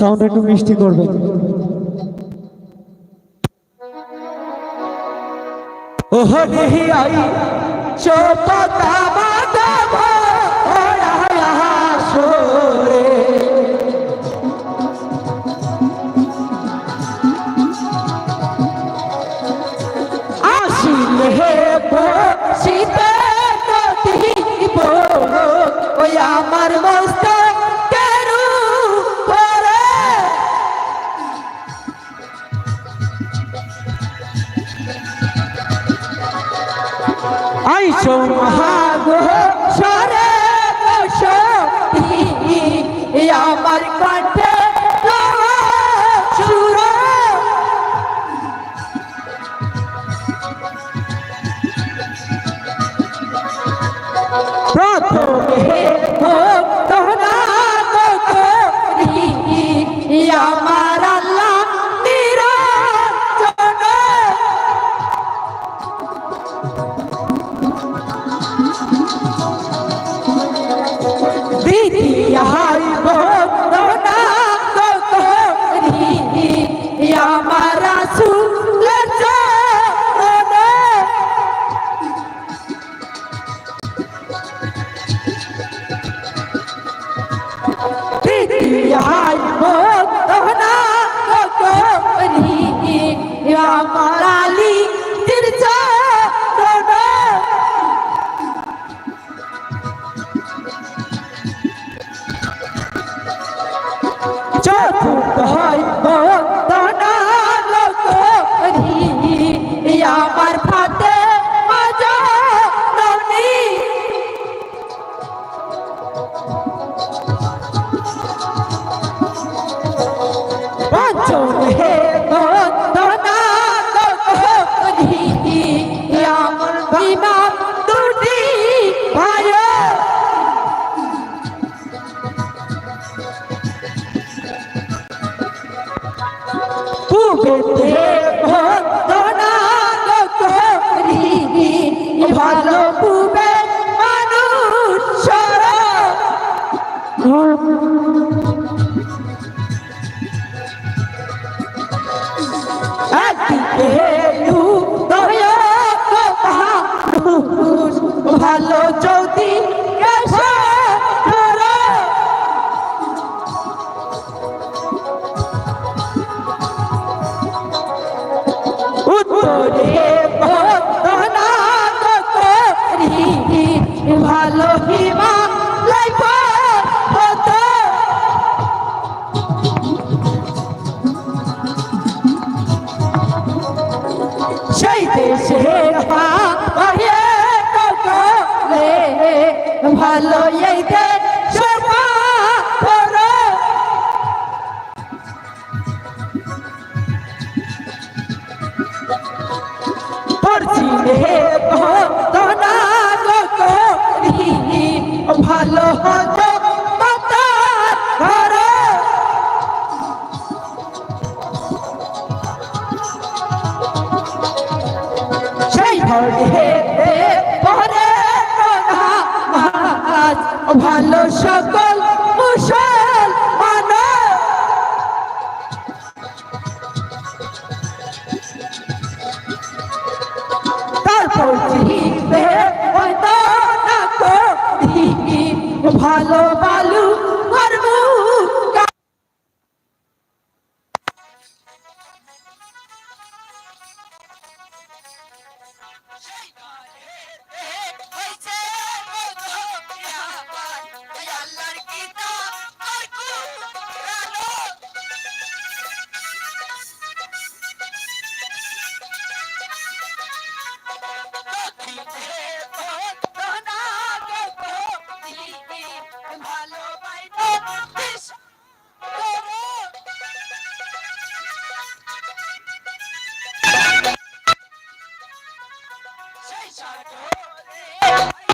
Sound একটু মিষ্টি করবে। ওহ নেহি আই চোপা দাবা দাবা আমার মন সম্মান Por PT সেই দেশের ভালো এই সেই সাগরে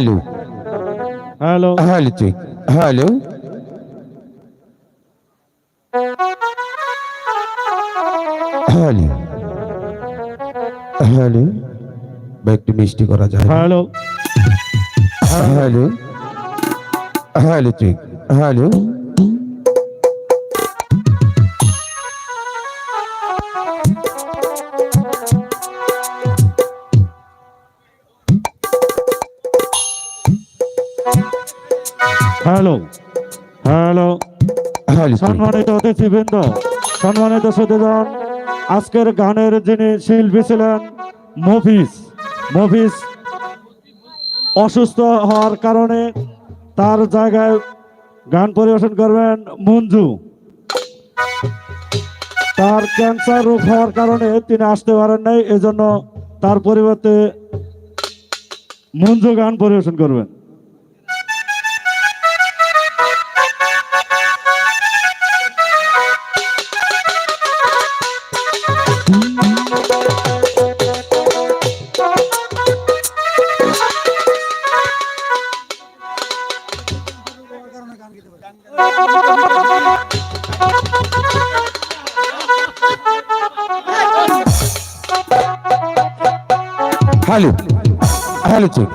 hello hello hello check hello hello hello বা একটু মিষ্টি করা যায় hello hello hello check hello hello. Hello. Check সম্মানিত অতিথিবৃন্দ সম্মানিত সুদীজন আজকের গানের যিনি শিল্পী ছিলেন মফিস মফিস অসুস্থ হওয়ার কারণে তার জায়গায় গান পরিবেশন করবেন মঞ্জু। তার ক্যান্সার রোগ হওয়ার কারণে তিনি আসতে পারেন নাই এজন্য তার পরিবর্তে মঞ্জু গান পরিবেশন করবেন।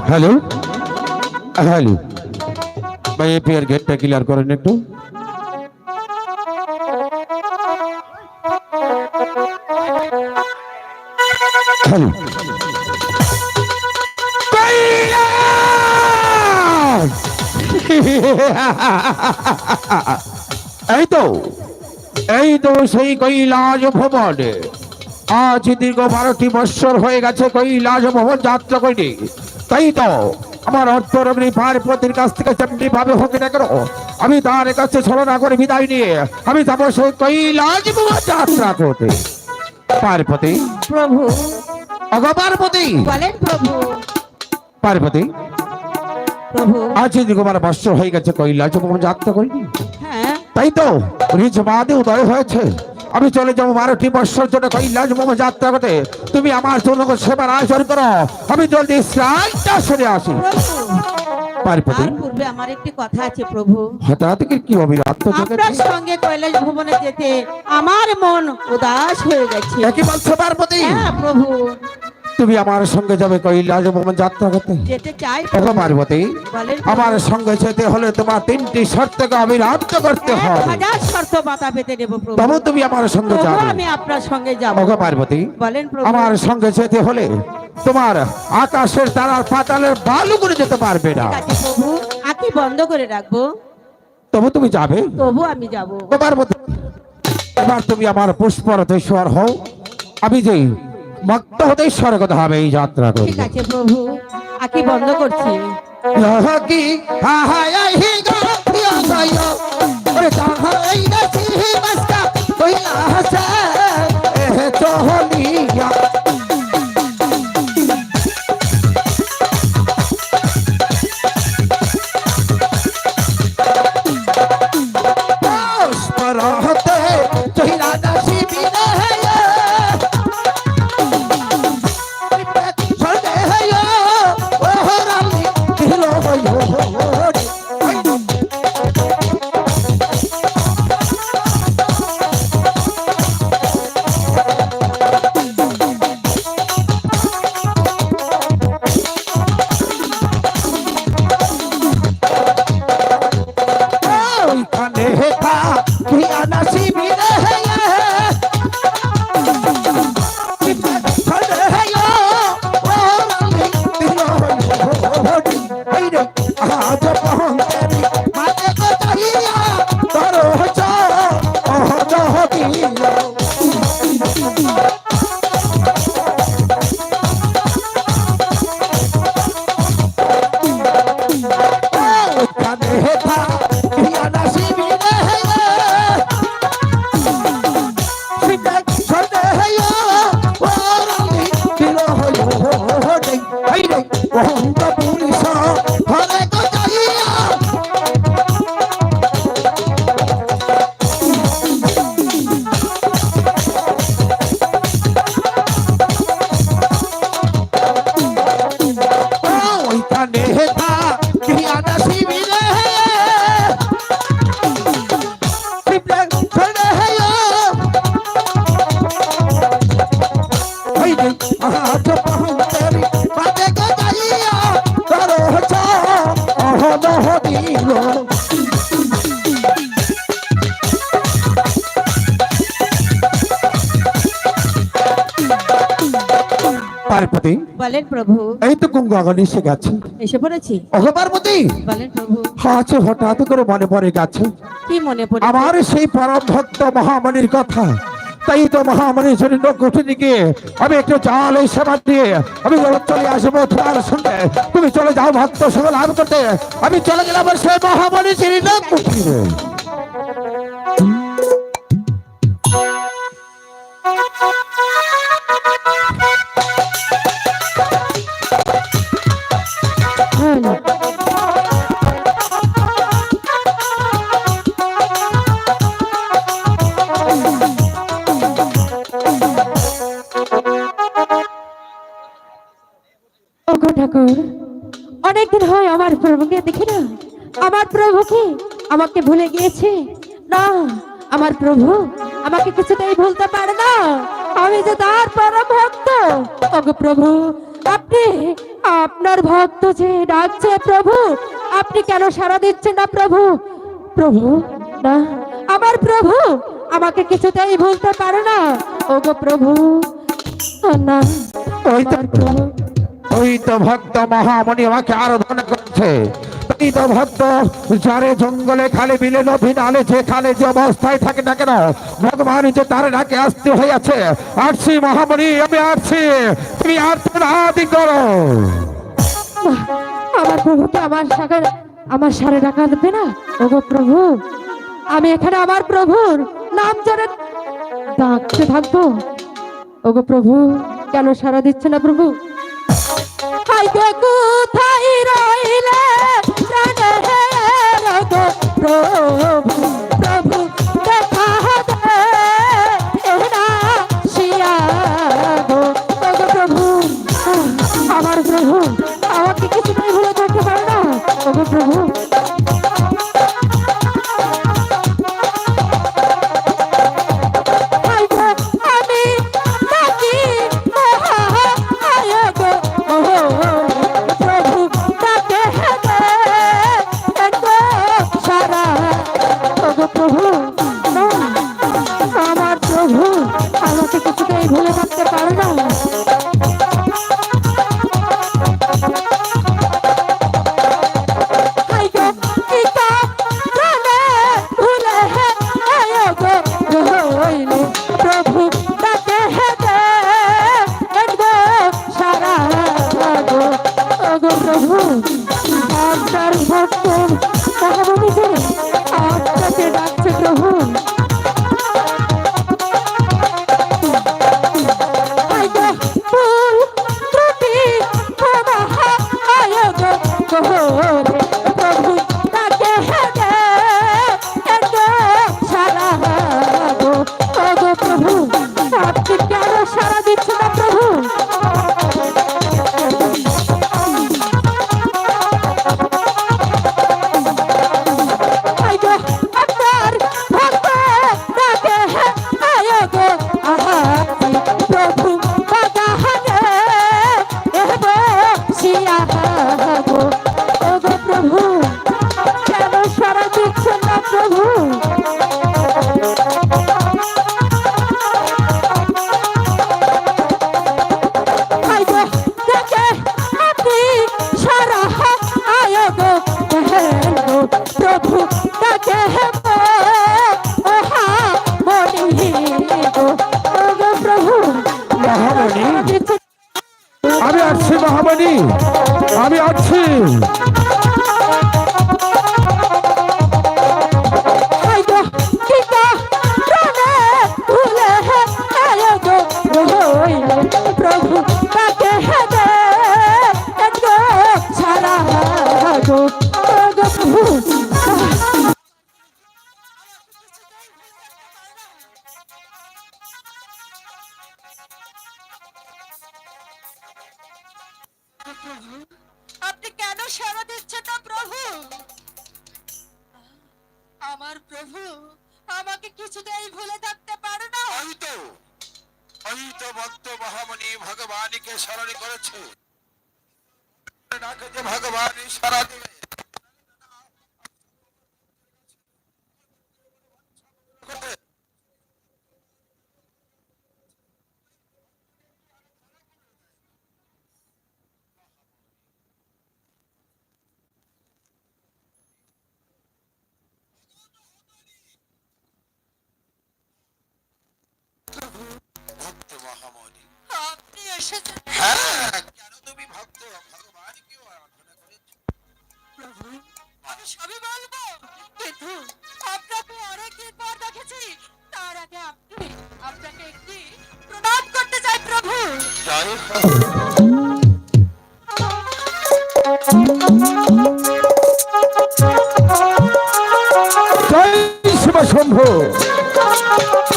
হ্যালো? Hello hello. ভাই এপিআর গেটটা ক্লিয়ার করেন একটু। হ্যালো। এই তো এই তো সেই কৈলাস ভবনে। আজ দীর্ঘ বারোটি বৎসর হয়ে গেছে কৈলাস ভবন যাত্রা করিনি। তাই তো আমার পার্বতীর কাছ থেকে ভাবে হোক না কেন আমি তার কাছে ছলনা করে বিদায় নিয়ে আমি যাব সেই কৈলাস যাত্রা করতে। পার্বতী। প্রভু। অগ পার্বতী। বলেন প্রভু। পার্বতী। প্রভু। আজ বারো বৎসর হয়ে গেছে কৈলাস যাত্রা করিনি হ্যাঁ। তাই তো রিজবাদে উদয় হয়েছে। আমি চলে যাব বারোটি বৎসর জন্য কৈলাস মোম যাত্রা করতে তুমি আমার জন্য সেবার আয়োজন করো। আমি জলদি স্নানটা সরে আসি। প্রভু পার্বতী পূর্বে আমার একটি কথা আছে প্রভু। হঠাৎ কি আপনার সঙ্গে কৈলাস ভবনে যেতে আমার মন উদাস হয়ে গেছে। একই বলছো পার্বতী? হ্যাঁ প্রভু। তুমি আমার সঙ্গে যাবে কৈলাস যাত্রা করতে। যেতে চাই। দেখো পার্বতী আমার সঙ্গে যেতে হলে তোমার তিনটি শর্তকে আমি অবিরাত করতে হবে। হাজার শর্ত পেতে নেব প্রভু। তবু তুমি আমার সঙ্গে যাবে। আমি আপনার সঙ্গে যাব। ওগো পার্বতী বলেন প্রভু। আমার সঙ্গে যেতে হলে তোমার আকাশের তারার পাতালের বালু করে যেতে পারবে না। প্রভু আঁকি বন্ধ করে রাখব। তবু তুমি যাবে। তবু আমি যাব। মতো এবার তুমি আমার পুষ্পরথেশ্বর হও। আমি যে মক্ত হতে স্বর্গত হবে এই যাত্রা করি ঠিক আছে প্রভু আকি বন্ধ করছি? কি বলেন প্রভু। এই তো গঙ্গাগণ এসে গেছে। এসে পড়েছি? ওহ পার্বতী। বলেন প্রভু। আছে হঠাৎ করে মনে পড়ে গেছে। কি মনে পড়ে আমার সেই পরম ভক্ত মহামণির কথা। তাই তো মহামণির শরীর কুঠি দিকে আমি একটু চাল এই সেবা দিয়ে আমি চলে আসব তোমার সঙ্গে তুমি চলে যাও ভক্ত সঙ্গে লাভ করতে। আমি চলে গেলাম সেই মহামণির শরীর আমাকে ভুলে গিয়েছে? না আমার প্রভু আমাকে কিছুতেই ভুলতে পারে না। আমি যে তার পরম ভক্ত। ওগো প্রভু আপনি আপনার ভক্ত যে ডাকছে প্রভু আপনি কেন সাড়া দিচ্ছেন না প্রভু? প্রভু না আমার প্রভু আমাকে কিছুতেই ভুলতে পারে না। ওগো প্রভু না ওই তো প্রভু। ওই তো ভক্ত মহামণি আমাকে আরাধনা করছে। এই ভক্ত, যারে জঙ্গলে বিলে যে অবস্থায় থাকে না কেন, ভগবান যে তার ডাকে আসতে হইয়াছে। আসছি মহামণি, আমি আসছি তুমি করো। আমার প্রভুকে আমার সাগর, আমার সারে ডাকা দেবে না? ওগো প্রভু, আমি এখানে আমার প্রভুর নাম জেনে ডাকতে থাকব? ওগো প্রভু, কেন সারা দিচ্ছে না প্রভু? হাই গো! আমাকে কিছুতেই ভুলে থাকতে পারে না? আপনি আমি আসছি মহামণি আমি আসছি স্মরণ করেছে? ডাকে যে ভগবান ইশারা দিবে এসেছে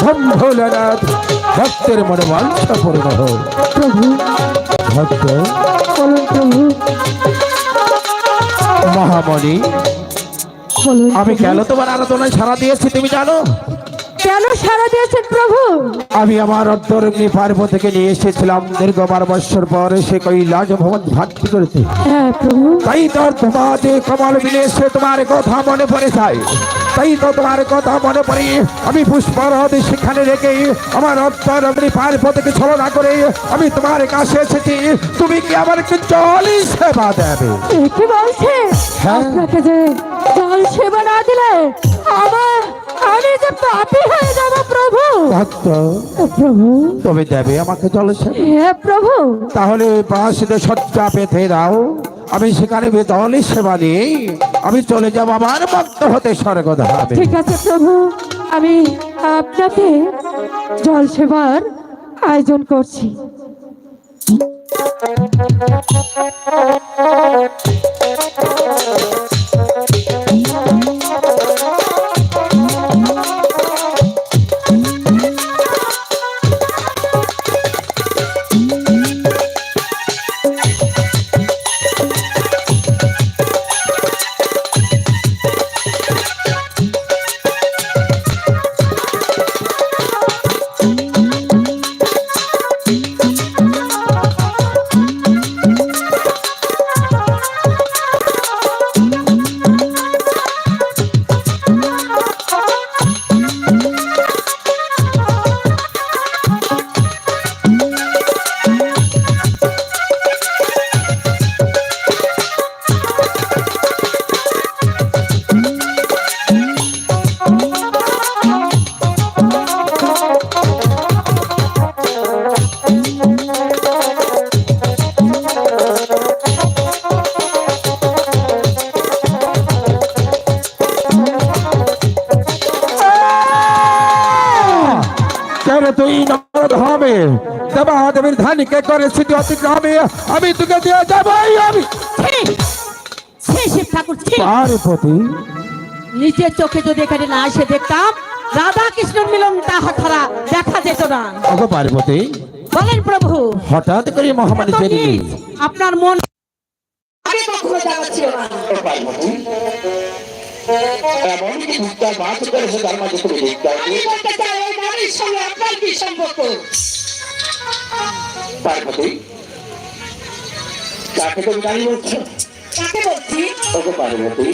শম্ভুলনাথ ভক্তের মনে বাঞ্ছা পূর্ণ হোক। প্রভু ভক্ত বলুন প্রভু। মহামণি আমি কেন তোমার আরাধনায় সারা দিয়েছি তুমি জানো? কেন সারা দিয়েছেন প্রভু? আমি আমার অর্ধরগ্নি পার্বতীকে নিয়ে এসেছিলাম। দীর্ঘ বারো বৎসর পর সে কৈলাস ভবন ভাতৃ করেছে। হ্যাঁ তাই তো তোমাদের কমল মিলে এসে তোমার কথা মনে পড়ে যায়। তাই তো তোমার কথা মনে পড়ে। আমি পুষ্পরদ সেখানে রেখে আমার অর্থরগ্নি পার্বতীকে ছলনা করে আমি তোমার কাছে এসেছি। তুমি কি আমার একটু জলই সেবা দেবে? কি বলছে হ্যাঁ। আপনাকে যে জল সেবা না দিলে আমার আমি যে পাপী হয়ে যাব প্রভু। ভক্ত। প্রভু। তবে দেবে আমাকে জল সেবা। হে প্রভু। তাহলে পাশে সজ্জা পেতে দাও। আমি সেখানে দলের সেবা নিয়ে আমি চলে যাব আমার ভক্ত হতে স্বর্গত হবে ঠিক আছে প্রভু, আমি আপনাকে জল সেবার আয়োজন করছি। কেন তুই নরদ হবে। দেবা দেবীর ধানিকে করে স্মৃতি অতিক্রমে? আমি তোকে দিয়ে যাবই আমি। ছি! ছি, ঠাকুর ছি! পার্বতী নিজের চোখে যদি এখানে না এসে দেখতাম রাধা কৃষ্ণ মিলন তাহা ছাড়া দেখা যেত না। ওগো পার্বতী বলেন প্রভু। হঠাৎ করে মহামারী জেনে আপনার মন আগে কখনো জানা ছিল না। এমন কি উত্তর মাছ করেছে তার মাঝে করে দেখতে আমি বলতে চাই এই নারীর সঙ্গে আপনার কি সম্পর্ক? পার্বতী কাকে তুমি বলছো? কাকে বলছি? ওকে পার্বতী